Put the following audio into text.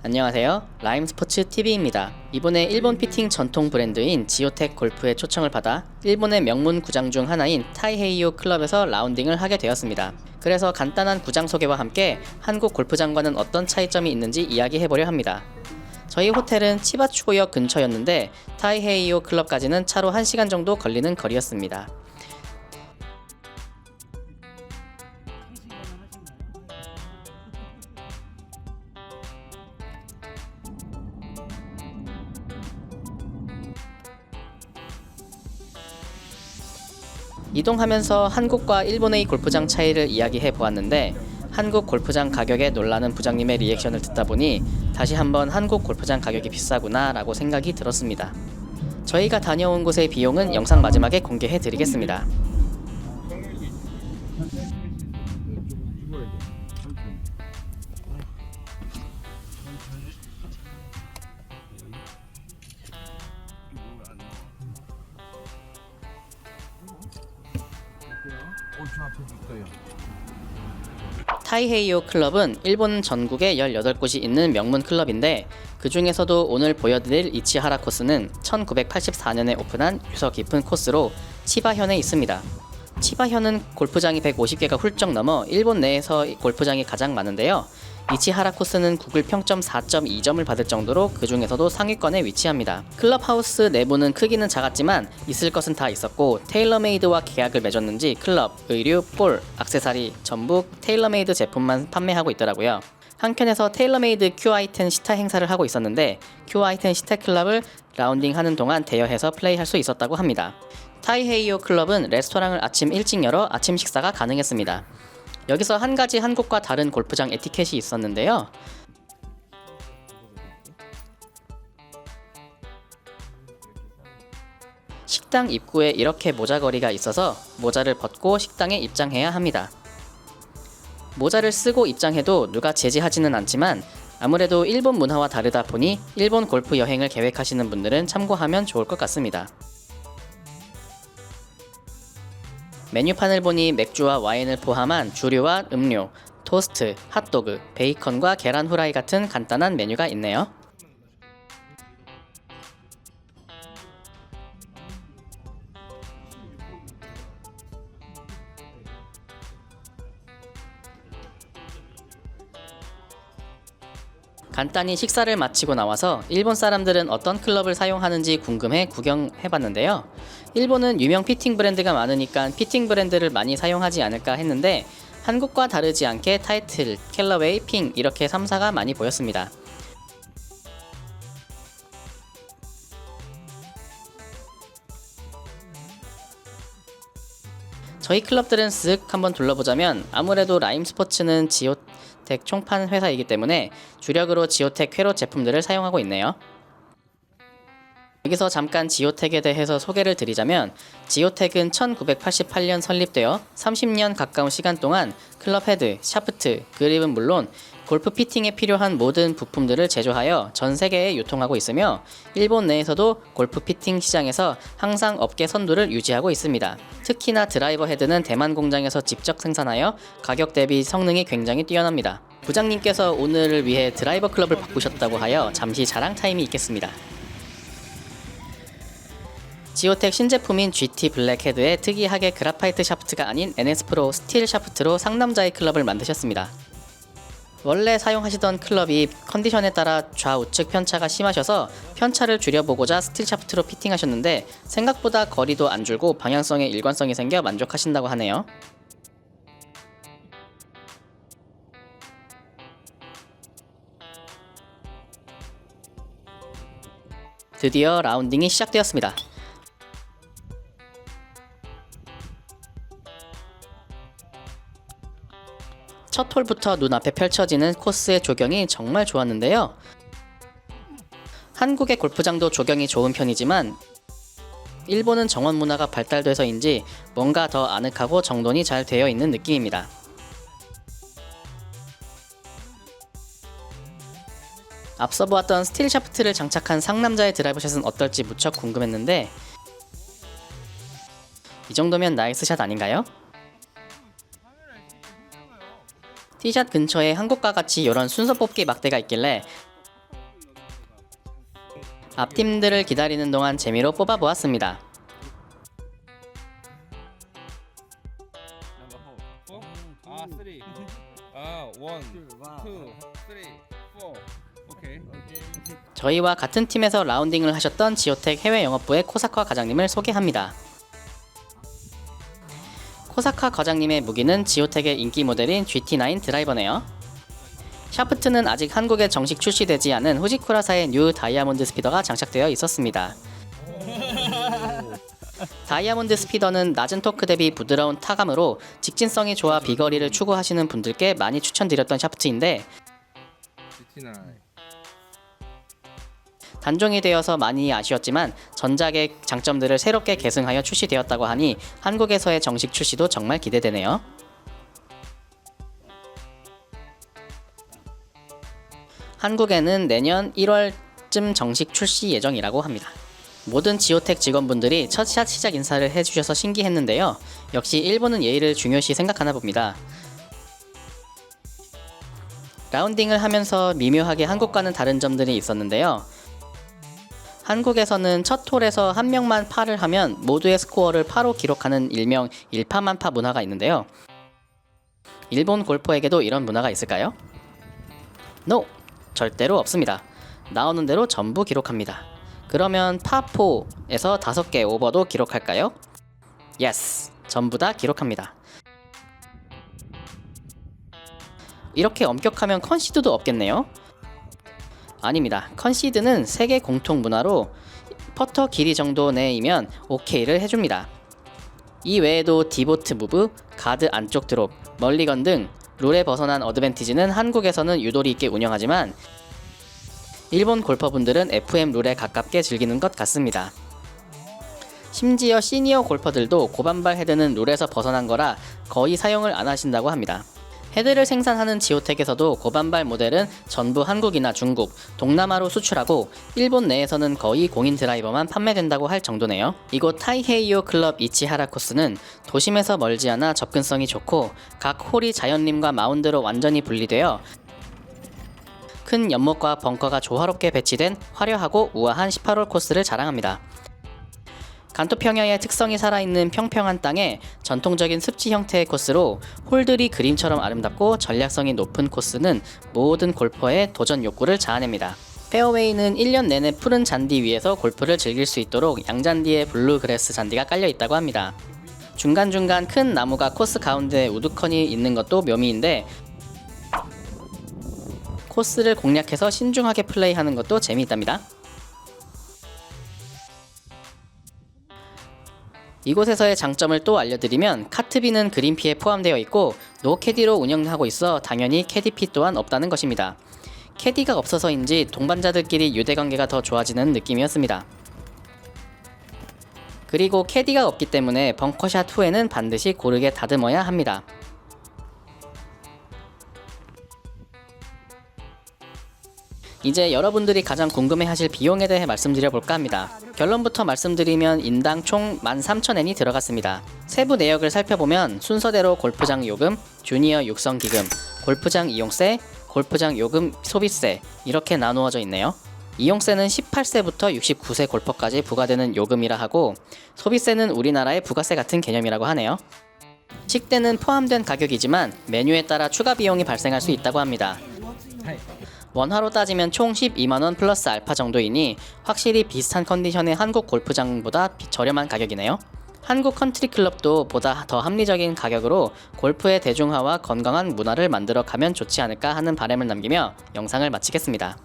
안녕하세요. 라임 스포츠 TV입니다. 이번에 일본 피팅 전통 브랜드인 지오텍 골프의 초청을 받아 일본의 명문 구장 중 하나인 타이헤이오 클럽에서 라운딩을 하게 되었습니다. 그래서 간단한 구장 소개와 함께 한국 골프장과는 어떤 차이점이 있는지 이야기해보려 합니다. 저희 호텔은 치바추고역 근처였는데 타이헤이오 클럽까지는 차로 1시간 정도 걸리는 거리였습니다. 이동하면서 한국과 일본의 골프장 차이를 이야기해 보았는데 한국 골프장 가격에 놀라는 부장님의 리액션을 듣다 보니 다시 한번 한국 골프장 가격이 비싸구나 라고 생각이 들었습니다. 저희가 다녀온 곳의 비용은 영상 마지막에 공개해 드리겠습니다. 타이헤이오 클럽은 일본 전국에 18곳이 있는 명문 클럽인데 그 중에서도 오늘 보여드릴 이치하라 코스는 1984년에 오픈한 유서 깊은 코스로 치바현에 있습니다. 치바현은 골프장이 150개가 훌쩍 넘어 일본 내에서 골프장이 가장 많은데요. 이치하라 코스는 구글 평점 4.2점을 받을 정도로 그 중에서도 상위권에 위치합니다. 클럽하우스 내부는 크기는 작았지만 있을 것은 다 있었고 테일러메이드와 계약을 맺었는지 클럽, 의류, 볼, 악세사리 전부 테일러메이드 제품만 판매하고 있더라고요. 한켠에서 테일러메이드 Q-I-10 시타 행사를 하고 있었는데 Q-I-10 시타 클럽을 라운딩하는 동안 대여해서 플레이할 수 있었다고 합니다. 타이헤이오 클럽은 레스토랑을 아침 일찍 열어 아침 식사가 가능했습니다. 여기서 한 가지 한국과 다른 골프장 에티켓이 있었는데요. 식당 입구에 이렇게 모자거리가 있어서 모자를 벗고 식당에 입장해야 합니다. 모자를 쓰고 입장해도 누가 제지하지는 않지만 아무래도 일본 문화와 다르다 보니 일본 골프 여행을 계획하시는 분들은 참고하면 좋을 것 같습니다. 메뉴판을 보니 맥주와 와인을 포함한 주류와 음료, 토스트, 핫도그, 베이컨과 계란 후라이 같은 간단한 메뉴가 있네요. 간단히 식사를 마치고 나와서 일본 사람들은 어떤 클럽을 사용하는지 궁금해 구경해봤는데요. 일본은 유명 피팅 브랜드가 많으니까 피팅 브랜드를 많이 사용하지 않을까 했는데 한국과 다르지 않게 타이틀, 캘러웨이, 핑 이렇게 3사가 많이 보였습니다. 저희 클럽들은 쓱 한번 둘러보자면 아무래도 라임 스포츠는 지오 텍 총판 회사이기 때문에 주력으로 지오텍 쾌로 제품들을 사용하고 있네요. 여기서 잠깐 지오텍에 대해서 소개를 드리자면 지오텍은 1988년 설립되어 30년 가까운 시간 동안 클럽 헤드, 샤프트, 그립은 물론 골프 피팅에 필요한 모든 부품들을 제조하여 전 세계에 유통하고 있으며 일본 내에서도 골프 피팅 시장에서 항상 업계 선두를 유지하고 있습니다. 특히나 드라이버 헤드는 대만 공장에서 직접 생산하여 가격 대비 성능이 굉장히 뛰어납니다. 부장님께서 오늘을 위해 드라이버 클럽을 바꾸셨다고 하여 잠시 자랑 타임이 있겠습니다. 지오텍 신제품인 GT 블랙 헤드에 특이하게 그라파이트 샤프트가 아닌 NS 프로 스틸 샤프트로 상남자의 클럽을 만드셨습니다. 원래 사용하시던 클럽이 컨디션에 따라 좌우측 편차가 심하셔서 편차를 줄여보고자 스틸 샤프트로 피팅하셨는데 생각보다 거리도 안 줄고 방향성에 일관성이 생겨 만족하신다고 하네요. 드디어 라운딩이 시작되었습니다. 첫 홀부터 눈앞에 펼쳐지는 코스의 조경이 정말 좋았는데요. 한국의 골프장도 조경이 좋은 편이지만 일본은 정원 문화가 발달돼서인지 뭔가 더 아늑하고 정돈이 잘 되어 있는 느낌입니다. 앞서 보았던 스틸 샤프트를 장착한 상남자의 드라이버샷은 어떨지 무척 궁금했는데 이 정도면 나이스 샷 아닌가요? 티샷 근처에 한국과 같이 이런 순서 뽑기 막대가 있길래 앞팀들을 기다리는 동안 재미로 뽑아보았습니다. 저희와 같은 팀에서 라운딩을 하셨던 지오텍 해외 영업부의 코사카 과장님을 소개합니다. 코사카 과장님의 무기는 지오텍의 인기 모델인 GT9 드라이버네요. 샤프트는 아직 한국에 정식 출시되지 않은 후지쿠라사의 뉴 다이아몬드 스피더가 장착되어 있었습니다. 다이아몬드 스피더는 낮은 토크 대비 부드러운 타감으로 직진성이 좋아 비거리를 추구하시는 분들께 많이 추천드렸던 샤프트인데 GT9. 단종이 되어서 많이 아쉬웠지만 전작의 장점들을 새롭게 계승하여 출시되었다고 하니 한국에서의 정식 출시도 정말 기대되네요. 한국에는 내년 1월쯤 정식 출시 예정이라고 합니다. 모든 지오텍 직원분들이 첫샷 시작 인사를 해주셔서 신기했는데요. 역시 일본은 예의를 중요시 생각하나 봅니다. 라운딩을 하면서 미묘하게 한국과는 다른 점들이 있었는데요. 한국에서는 첫 홀에서 한 명만 파를 하면 모두의 스코어를 파로 기록하는 일명 일파만파 문화가 있는데요. 일본 골퍼에게도 이런 문화가 있을까요? NO! 절대로 없습니다. 나오는 대로 전부 기록합니다. 그러면 파4에서 5개 오버도 기록할까요? Yes! 전부 다 기록합니다. 이렇게 엄격하면 컨시드도 없겠네요? 아닙니다. 컨시드는 세계 공통 문화로 퍼터 길이 정도 내이면 오케이를 해줍니다. 이 외에도 디보트 무브, 가드 안쪽 드롭, 멀리건 등 룰에 벗어난 어드밴티지는 한국에서는 유도리 있게 운영하지만 일본 골퍼분들은 FM 룰에 가깝게 즐기는 것 같습니다. 심지어 시니어 골퍼들도 고반발 헤드는 룰에서 벗어난 거라 거의 사용을 안 하신다고 합니다. 헤드를 생산하는 지오텍에서도 고반발 모델은 전부 한국이나 중국, 동남아로 수출하고 일본 내에서는 거의 공인 드라이버만 판매된다고 할 정도네요. 이곳 타이헤이오 클럽 이치하라 코스는 도심에서 멀지 않아 접근성이 좋고 각 홀이 자연림과 마운드로 완전히 분리되어 큰 연못과 벙커가 조화롭게 배치된 화려하고 우아한 18홀 코스를 자랑합니다. 간토 평야의 특성이 살아있는 평평한 땅에 전통적인 습지 형태의 코스로 홀들이 그림처럼 아름답고 전략성이 높은 코스는 모든 골퍼의 도전 욕구를 자아냅니다. 페어웨이는 1년 내내 푸른 잔디 위에서 골프를 즐길 수 있도록 양잔디에 블루그래스 잔디가 깔려 있다고 합니다. 중간중간 큰 나무가 코스 가운데에 우두커니 있는 것도 묘미인데 코스를 공략해서 신중하게 플레이하는 것도 재미있답니다. 이곳에서의 장점을 또 알려드리면 카트비는 그린피에 포함되어 있고 노캐디로 운영하고 있어 당연히 캐디피 또한 없다는 것입니다. 캐디가 없어서인지 동반자들끼리 유대관계가 더 좋아지는 느낌이었습니다. 그리고 캐디가 없기 때문에 벙커샷 후에는 반드시 고르게 다듬어야 합니다. 이제 여러분들이 가장 궁금해하실 비용에 대해 말씀드려 볼까 합니다. 결론부터 말씀드리면 인당 총 13,000엔이 들어갔습니다. 세부 내역을 살펴보면 순서대로 골프장 요금, 주니어 육성 기금, 골프장 이용세, 골프장 요금 소비세 이렇게 나누어져 있네요. 이용세는 18세부터 69세 골퍼까지 부과되는 요금이라 하고 소비세는 우리나라의 부가세 같은 개념이라고 하네요. 식대는 포함된 가격이지만 메뉴에 따라 추가 비용이 발생할 수 있다고 합니다. 원화로 따지면 총 12만원 플러스 알파 정도이니 확실히 비슷한 컨디션의 한국 골프장보다 비- 저렴한 가격이네요. 한국 컨트리 클럽도 보다 더 합리적인 가격으로 골프의 대중화와 건강한 문화를 만들어 가면 좋지 않을까 하는 바람을 남기며 영상을 마치겠습니다.